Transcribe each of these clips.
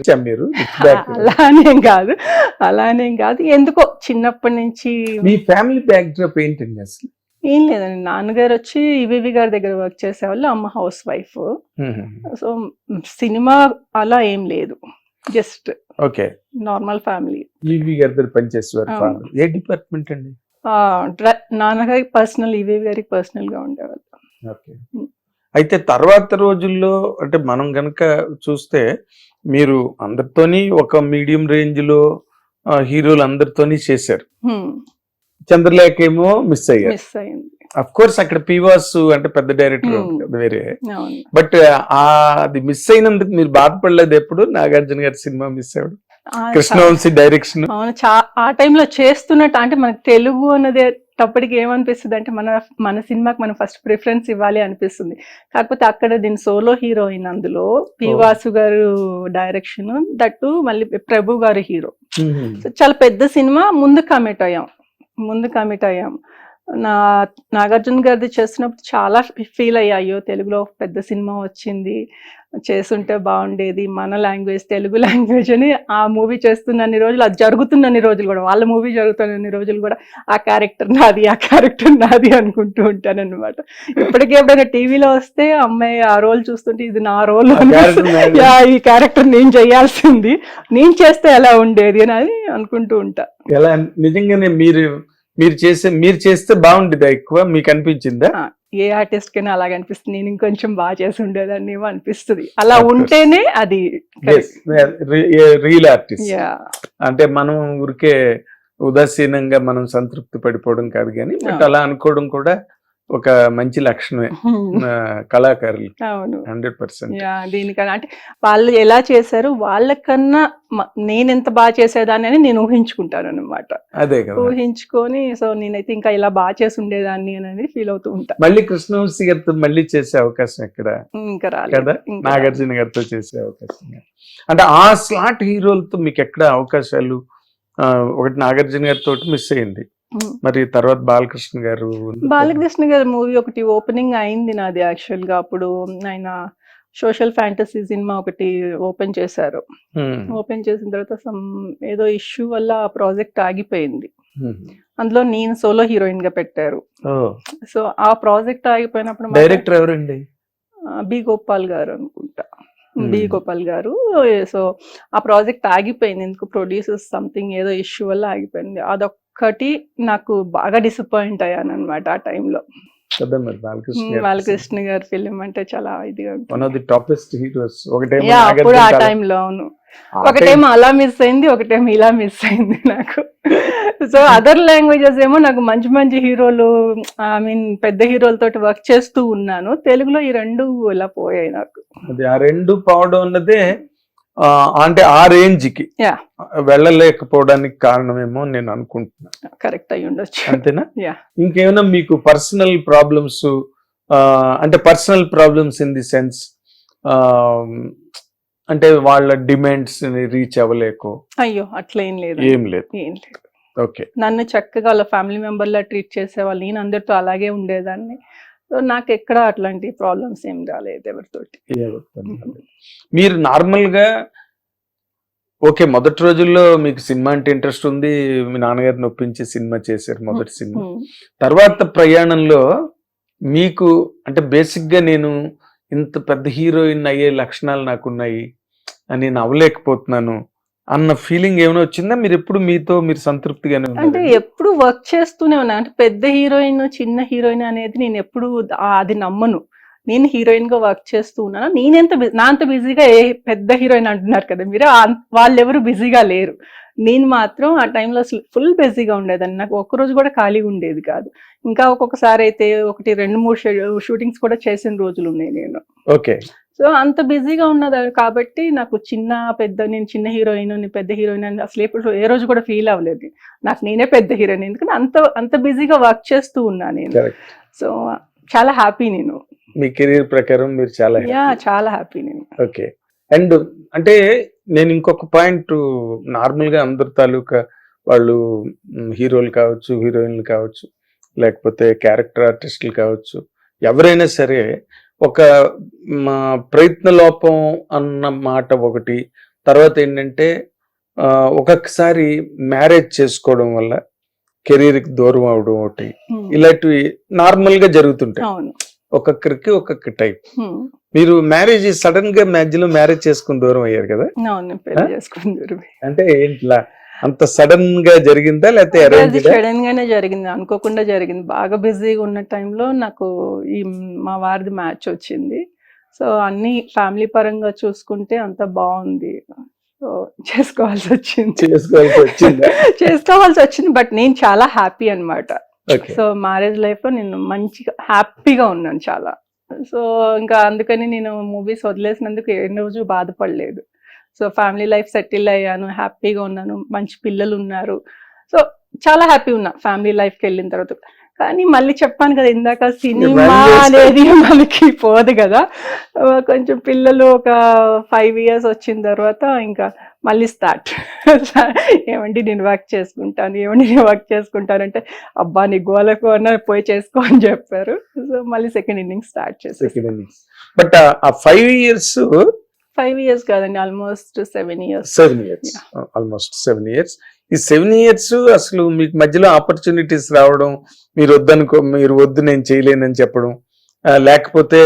మీరు. అలానేం కాదు. అలానేం కాదు. ఎందుకో చిన్నప్పటి నుంచి మీ ఫ్యామిలీ బ్యాక్ డ్రాప్ ఏంటండి అసలు? ఏం లేదండి. నాన్నగారు వచ్చి ఈవీవి గారి దగ్గర వర్క్ చేసేవాళ్ళు అమ్మ హౌస్ వైఫ్ సో సినిమా అలా ఏం లేదు. Just okay. Normal family EV గారి దగ్గర పనిచేసేవారు. ఏ డిపార్ట్మెంట్ అండి? నాన్నగారికి పర్సనల్ ఈవీవి గారికి పర్సనల్గా ఉండేవాళ్ళు. ఓకే. అయితే తర్వాత రోజుల్లో అంటే మనం గనక చూస్తే మీరు అందరితోని ఒక మీడియం రేంజ్లో హీరోలు అందరితోని చేశారు. చంద్రలేఖ ఏమో మిస్ అయ్యారు. అఫ్ కోర్స్ అక్కడ పీవాస్ అంటే పెద్ద డైరెక్టర్. వేరే. బట్ ఆ అది మిస్ అయినందుకు మీరు బాధపడలేదు ఎప్పుడు? నాగార్జున గారి సినిమా మిస్ అవ్వడం కృష్ణవంశీ డైరెక్షన్ అవును చా ఆ టైంలో చేస్తున్నట్టు అంటే మనకు తెలుగు అన్నది టప్పటికి ఏమనిపిస్తుంది అంటే మన మన సినిమాకి మనం ఫస్ట్ ప్రిఫరెన్స్ ఇవ్వాలి అనిపిస్తుంది. కాకపోతే అక్కడ దీని సోలో హీరోయిన్ అందులో పి. వాసు గారు డైరెక్షన్ దట్టు మళ్ళీ ప్రభు గారు హీరో సో చాలా పెద్ద సినిమా ముందు కమిట్ అయ్యాం. ముందు కమిట్ అయ్యాం. నా నాగార్జున గారిది చేస్తున్నప్పుడు చాలా ఫీల్ అయ్యాయో తెలుగులో ఒక పెద్ద సినిమా వచ్చింది. చేస్తుంటే బాగుండేది. మన లాంగ్వేజ్ తెలుగు లాంగ్వేజ్ అని ఆ మూవీ చేస్తున్నన్ని రోజులు అది జరుగుతున్నన్ని రోజులు కూడా వాళ్ళ మూవీ జరుగుతున్నన్ని రోజులు కూడా ఆ క్యారెక్టర్ నాది ఆ క్యారెక్టర్ నాది అనుకుంటూ ఉంటాను అనమాట ఇప్పటికీ ఎప్పుడైనా టీవీలో వస్తే అమ్మాయి ఆ రోల్ చూస్తుంటే ఇది నా రోల్ ఈ క్యారెక్టర్ నేను చేయాల్సింది. నేను చేస్తే ఎలా ఉండేది అని అది అనుకుంటూ ఉంటా. ఎలా నిజంగానే మీరు మీరు చేసే మీరు చేస్తే బాగుండేదా ఎక్కువ? మీకు అనిపించిందా? ఏ ఆర్టిస్ట్ కైనా అలాగ అనిపిస్తుంది. నేను ఇంకొంచెం బాగా చేసి ఉండేదాన్ని ఏమో అనిపిస్తుంది. అలా. ఉంటేనే అది రియల్ ఆర్టిస్ట్ అంటే మనం ఊరికే ఉదాసీనంగా మనం సంతృప్తి పడిపోవడం కాదు కానీ బట్. అలా అనుకోవడం కూడా ఒక మంచి లక్షణమే కళాకారులు. అవును. Hundred percent. దీనికన్నా అంటే వాళ్ళు ఎలా చేశారు వాళ్ళకన్నా నేను ఎంత బాగా చేసేదాన్ని అని నేను ఊహించుకుంటాను అనమాట అదే కదా. ఊహించుకొని సో నేనైతే ఇంకా ఇలా బాగా చేసి ఉండేదాన్ని అనేది ఫీల్ అవుతూ ఉంటా. మళ్ళీ కృష్ణవంశీ గారితో మళ్ళీ చేసే అవకాశం ఎక్కడ? ఇంకా రాలేదు. నాగార్జున గారితో చేసే అవకాశం. అంటే ఆ స్లాట్ హీరోలతో మీకు ఎక్కడ అవకాశాలు? ఒకటి నాగార్జున గారితో మిస్ అయింది. మరి తర్వాత బాలకృష్ణ గారు బాలకృష్ణ గారి మూవీ ఒకటి ఓపెనింగ్ అయింది నాది యాక్చువల్గా. అప్పుడు ఆయన సోషల్ ఫ్యాంటసీ సినిమా ఒకటి ఓపెన్ చేశారు. ఉమ్, ఓపెన్ చేసిన తర్వాత ఏదో ఇష్యూ వల్ల ఆ ప్రాజెక్ట్ ఆగిపోయింది. ఉమ్. అందులో నేను సోలో హీరోయిన్గా పెట్టారు సో ఆ ప్రాజెక్ట్ ఆగిపోయినప్పుడు డైరెక్టర్ ఎవరండి? బి గోపాల్ గారు అనుకుంటా. Hmm. బి గోపాల్ గారు. సో ఆ ప్రాజెక్ట్ ఆగిపోయింది. ఎందుకు ప్రొడ్యూసర్స్ సంథింగ్ ఏదో ఇష్యూ వల్ల ఆగిపోయింది. అదొక్కటి నాకు బాగా డిసప్పాయింట్ అయ్యాను అనమాట ఆ టైంలో బాలకృష్ణ గారు ఫిలిం అంటే చాలా ఇదిగా అప్పుడు ఆ టైంలో అవును. ఒకటేమో అలా మిస్ అయింది ఒకటేమో ఇలా మిస్ అయింది నాకు. సో అదర్ లాంగ్వేజెస్ ఏమో నాకు మంచి మంచి హీరోలు ఐ మీన్ పెద్ద హీరోలతో వర్క్ చేస్తూ ఉన్నాను. తెలుగులో ఈ రెండు ఇలా పోయాయి నాకు. ఆ రెండు పోవడం అన్నదే అంటే ఆ రేంజ్కి. వెళ్ళలేకపోవడానికి కారణమేమో నేను అనుకుంటున్నా. కరెక్ట్ అయి ఉండొచ్చు. అంతేనా. ఇంకేమైనా మీకు పర్సనల్ ప్రాబ్లమ్స్ అంటే personal problems in the sense అంటే వాళ్ళ డిమాండ్స్ రీచ్ అవ్వలేకో? అయ్యో అట్లా ఏం లేదు. ఏం లేదు. ఏం లేదు. ఓకే. నన్ను చక్కగా వాళ్ళ ఫ్యామిలీ మెంబర్లా ట్రీట్ చేసేవాళ్ళు. నేను అందరితో అలాగే ఉండేదాన్ని. సో నాకు ఎక్కడ అట్లాంటి ప్రాబ్లమ్స్ ఏం రాలేదు ఎవరితోటి. మీరు నార్మల్గా ఓకే మొదటి రోజుల్లో మీకు సినిమా అంటే ఇంట్రెస్ట్ ఉంది మీ నాన్నగారిని ఒప్పించి సినిమా చేశారు మొదటి సినిమా. తర్వాత ప్రయాణంలో మీకు అంటే బేసిక్గా నేను ఇంత పెద్ద హీరోయిన్ అయ్యే లక్షణాలు నాకున్నాయి అని నేను అవ్వలేకపోతున్నాను అన్న ఫీలింగ్ ఏమైనా వచ్చిందా? మీరు ఎప్పుడు మీతో మీరు సంతృప్తిగానే అంటే ఎప్పుడు వర్క్ చేస్తూనే ఉన్నా. అంటే పెద్ద హీరోయిన్ చిన్న హీరోయిన్ అనేది నేను ఎప్పుడు అది నమ్మను. నేను హీరోయిన్గా వర్క్ చేస్తూ ఉన్నాను? నేనెంత నా అంత బిజీగా ఏ పెద్ద హీరోయిన్ అంటున్నారు కదా మీరు? వాళ్ళెవరు బిజీగా లేరు. నేను మాత్రం ఆ టైంలో అసలు ఫుల్ బిజీగా ఉండేదాన్ని. నాకు ఒక్క రోజు కూడా ఖాళీగా ఉండేది కాదు. ఇంకా ఒక్కొక్కసారి అయితే ఒకటి రెండు మూడు షూటింగ్స్ కూడా చేసిన రోజులు ఉన్నాయి నేను. ఓకే. సో అంత బిజీగా ఉన్నది కాబట్టి నాకు చిన్న పెద్ద నేను చిన్న హీరోయిన్ పెద్ద హీరోయిన్ అని అసలు ఎప్పుడు ఏ రోజు కూడా ఫీల్ అవ్వలేదు. నాకు నేనే పెద్ద హీరోయిన్ ఎందుకంటే అంత అంత బిజీగా వర్క్ చేస్తూ ఉన్నా నేను. సో చాలా హ్యాపీ నేను. మీ కెరీర్ ప్రకారం మీరు చాలా యా చాలా హ్యాపీ నేను. ఓకే. అండ్ అంటే నేను ఇంకొక పాయింట్ నార్మల్గా అందరి తాలూకా వాళ్ళు హీరోలు కావచ్చు హీరోయిన్లు కావచ్చు లేకపోతే క్యారెక్టర్ ఆర్టిస్టులు కావచ్చు ఎవరైనా సరే ఒక మా ప్రయత్న లోపం అన్న మాట ఒకటి. తర్వాత ఏంటంటే ఒక్కొక్కసారి మ్యారేజ్ చేసుకోవడం వల్ల కెరీర్కి దూరం అవడం ఒకటి. ఇలాంటివి నార్మల్గా జరుగుతుంటాయి ఒక్కొక్కరికి ఒక్కొక్క టైప్. మీరు మ్యారేజ్ సడన్గా మధ్యలో మ్యారేజ్ చేసుకుని దూరం అయ్యారు కదా? అంటే ఏంట్లా? అంత సడన్గా జరిగిందా లేకపోతే సడన్ గానే జరిగింది. అనుకోకుండా జరిగింది. బాగా బిజీగా ఉన్న టైంలో నాకు ఈ మా వారిది మ్యాచ్ వచ్చింది. సో అన్ని ఫ్యామిలీ పరంగా చూసుకుంటే అంత బాగుంది. సో చేసుకోవాల్సి వచ్చింది. చేసుకోవాల్సి వచ్చిందా? చేసుకోవాల్సి వచ్చింది. బట్ నేను చాలా హ్యాపీ అన్నమాట. ఓకే సో మ్యారేజ్ లైఫ్లో నేను మంచిగా హ్యాపీగా ఉన్నాను చాలా. సో ఇంకా అందుకని నేను మూవీస్ వదిలేసినందుకు ఏ రోజు బాధపడలేదు. సో ఫ్యామిలీ లైఫ్ సెటిల్ అయ్యాను హ్యాపీగా ఉన్నాను మంచి పిల్లలు ఉన్నారు. సో చాలా హ్యాపీ ఉన్నా ఫ్యామిలీ లైఫ్కి వెళ్ళిన తర్వాత. కానీ మళ్ళీ చెప్పాను కదా ఇందాక సినిమా. అనేది మనకి పోదు కదా. కొంచెం పిల్లలు ఒక ఫైవ్ ఇయర్స్ వచ్చిన తర్వాత ఇంకా మళ్ళీ స్టార్ట్ ఏమండి నేను వర్క్ చేసుకుంటాను ఏమండి నేను వర్క్ చేసుకుంటానంటే అబ్బా నీ గోలకు అన్న పోయి చేసుకో అని చెప్పారు. సో మళ్ళీ సెకండ్ ఇన్నింగ్ స్టార్ట్ చేసి బట్ ఆ ఫైవ్ ఇయర్స్ ఫైవ్ ఇయర్స్ కాదండి almost seven years seven years almost seven years ఈ సెవెన్ ఇయర్స్ అసలు మీకు మధ్యలో ఆపర్చునిటీస్ రావడం మీరు వద్దనుకో మీరు వద్దు నేను చేయలేనని చెప్పడం లేకపోతే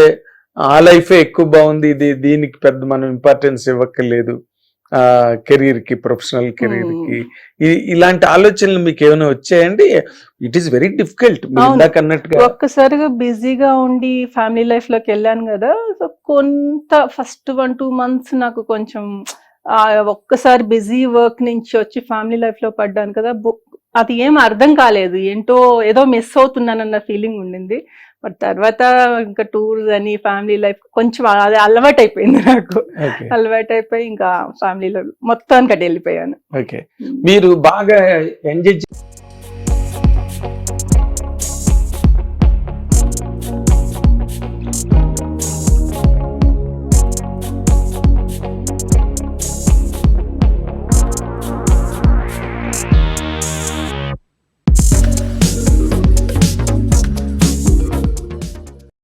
ఆ లైఫే ఎక్కువ బాగుంది ఇది దీనికి పెద్ద మనం ఇంపార్టెన్స్ ఇవ్వక్కర్లేదు. ఆ కెరీర్కి ప్రొఫెషనల్ కెరీర్కి ఇలాంటి ఆలోచనలు మీకు ఏమైనా వచ్చాయండి ఇట్ ఈస్ వెరీ డిఫికల్ట్ అన్నట్టుగా ఒక్కసారిగా బిజీగా ఉండి ఫ్యామిలీ లైఫ్లోకి వెళ్ళాను కదా సో కొంత ఫస్ట్ వన్ టూ మంత్స్ నాకు కొంచెం ఒక్కసారి బిజీ వర్క్ నుంచి వచ్చి ఫ్యామిలీ లైఫ్లో పడ్డాను కదా అది ఏం అర్థం కాలేదు. ఏంటో ఏదో మిస్ అవుతున్నానన్న ఫీలింగ్ ఉండింది. బట్ తర్వాత ఇంకా టూర్స్ అని ఫ్యామిలీ లైఫ్ కొంచెం అది అలవాటు అయిపోయింది నాకు. అలవాటు అయిపోయి ఇంకా ఫ్యామిలీలో మొత్తానికి అటు వెళ్ళిపోయాను. ఓకే. మీరు బాగా ఎంజాయ్